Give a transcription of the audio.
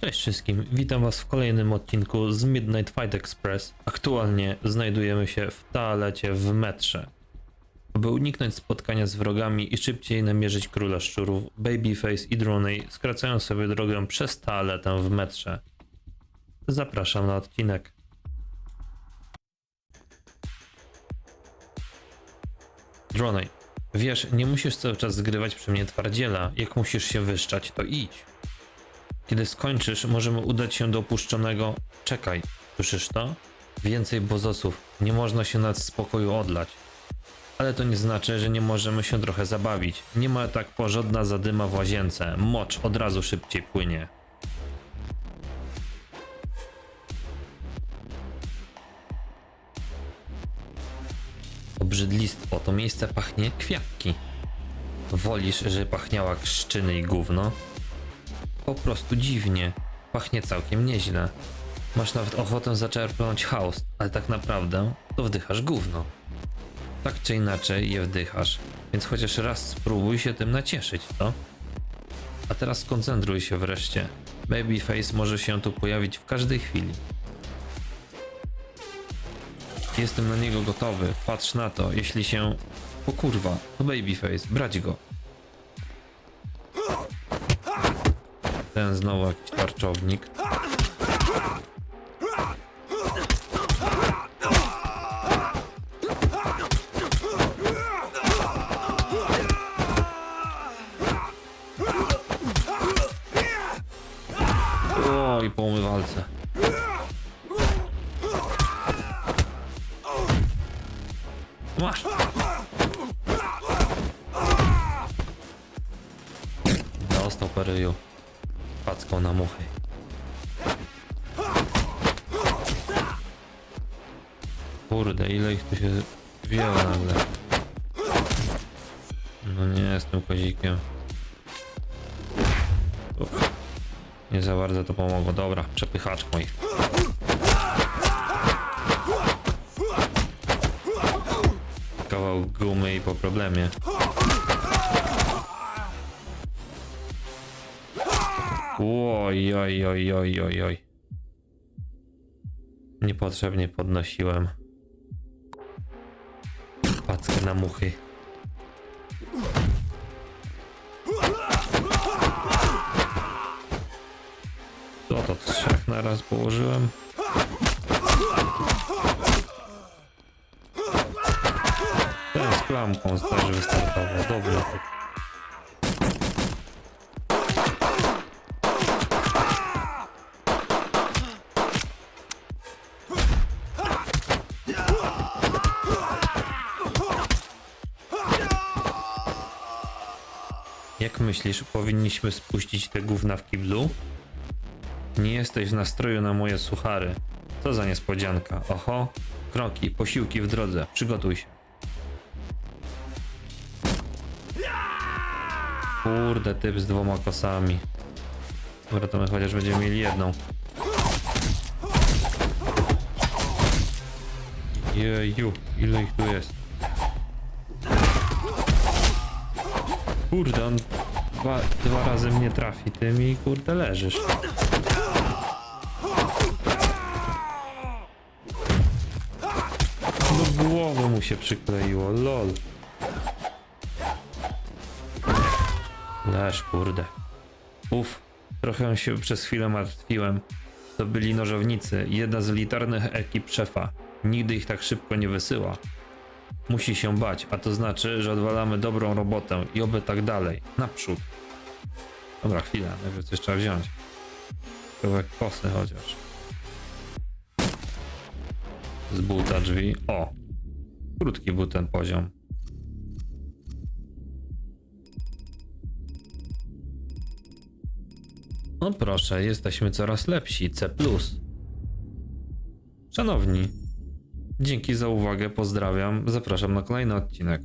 Cześć wszystkim, witam was w kolejnym odcinku z Midnight Fight Express. Aktualnie znajdujemy się w toalecie w metrze. Aby uniknąć spotkania z wrogami i szybciej namierzyć króla szczurów, Babyface i Droney skracają sobie drogę przez toaletę w metrze. Zapraszam na odcinek. Droney, wiesz, nie musisz cały czas zgrywać przy mnie twardziela. Jak musisz się wyszczać, to idź. Kiedy skończysz, możemy udać się do opuszczonego. Czekaj, słyszysz to? Więcej bozosów. Nie można się nad spokoju odlać. Ale to nie znaczy, że nie możemy się trochę zabawić. Nie ma tak porządna zadyma w łazience. Mocz od razu szybciej płynie. Obrzydlistwo, to miejsce pachnie kwiatki. Wolisz, że pachniała krzczyny i gówno? Po prostu dziwnie. Pachnie całkiem nieźle. Masz nawet ochotę zaczerpnąć chaos, ale tak naprawdę to wdychasz gówno. Tak czy inaczej je wdychasz, więc chociaż raz spróbuj się tym nacieszyć, co? A teraz skoncentruj się wreszcie. Babyface może się tu pojawić w każdej chwili. Jestem na niego gotowy, patrz na to, jeśli się... O kurwa, to Babyface, brać go. Ten znowu jakiś tarczownik. O, i po. Dostał peryju. Packą na muchy. Kurde, ile ich tu się wzięło nagle. No nie, tym kozikiem. Uff. Nie za bardzo to pomogło. Dobra, przepychaczką ich. Kawał gumy i po problemie. Oj, oj, oj, oj, oj, oj. Niepotrzebnie podnosiłem. Packę na muchy. Co to, trzech na raz położyłem? Ten z klamką też wystartował. Dobry. Jak myślisz, powinniśmy spuścić te gówna w kiblu? Nie jesteś w nastroju na moje suchary. Co za niespodzianka. Oho, kroki, posiłki w drodze. Przygotuj się. Kurde, typ z dwoma kosami. Dobra, to my chociaż będziemy mieli jedną. Jeju, ile ich tu jest? Kurde, on dwa, dwa razy mnie trafi tym i kurde leżysz. Do głowy mu się przykleiło, lol. Leż, kurde. Uf, trochę się przez chwilę martwiłem. To byli nożownicy, jedna z elitarnych ekip szefa. Nigdy ich tak szybko nie wysyła. Musi się bać, a to znaczy, że odwalamy dobrą robotę i oby tak dalej. Naprzód. Dobra, chwila, najpierw coś trzeba wziąć. Kawałek kosy chociaż. Z buta drzwi. O! Krótki był ten poziom. No proszę, jesteśmy coraz lepsi. C. Szanowni, dzięki za uwagę, pozdrawiam, zapraszam na kolejny odcinek.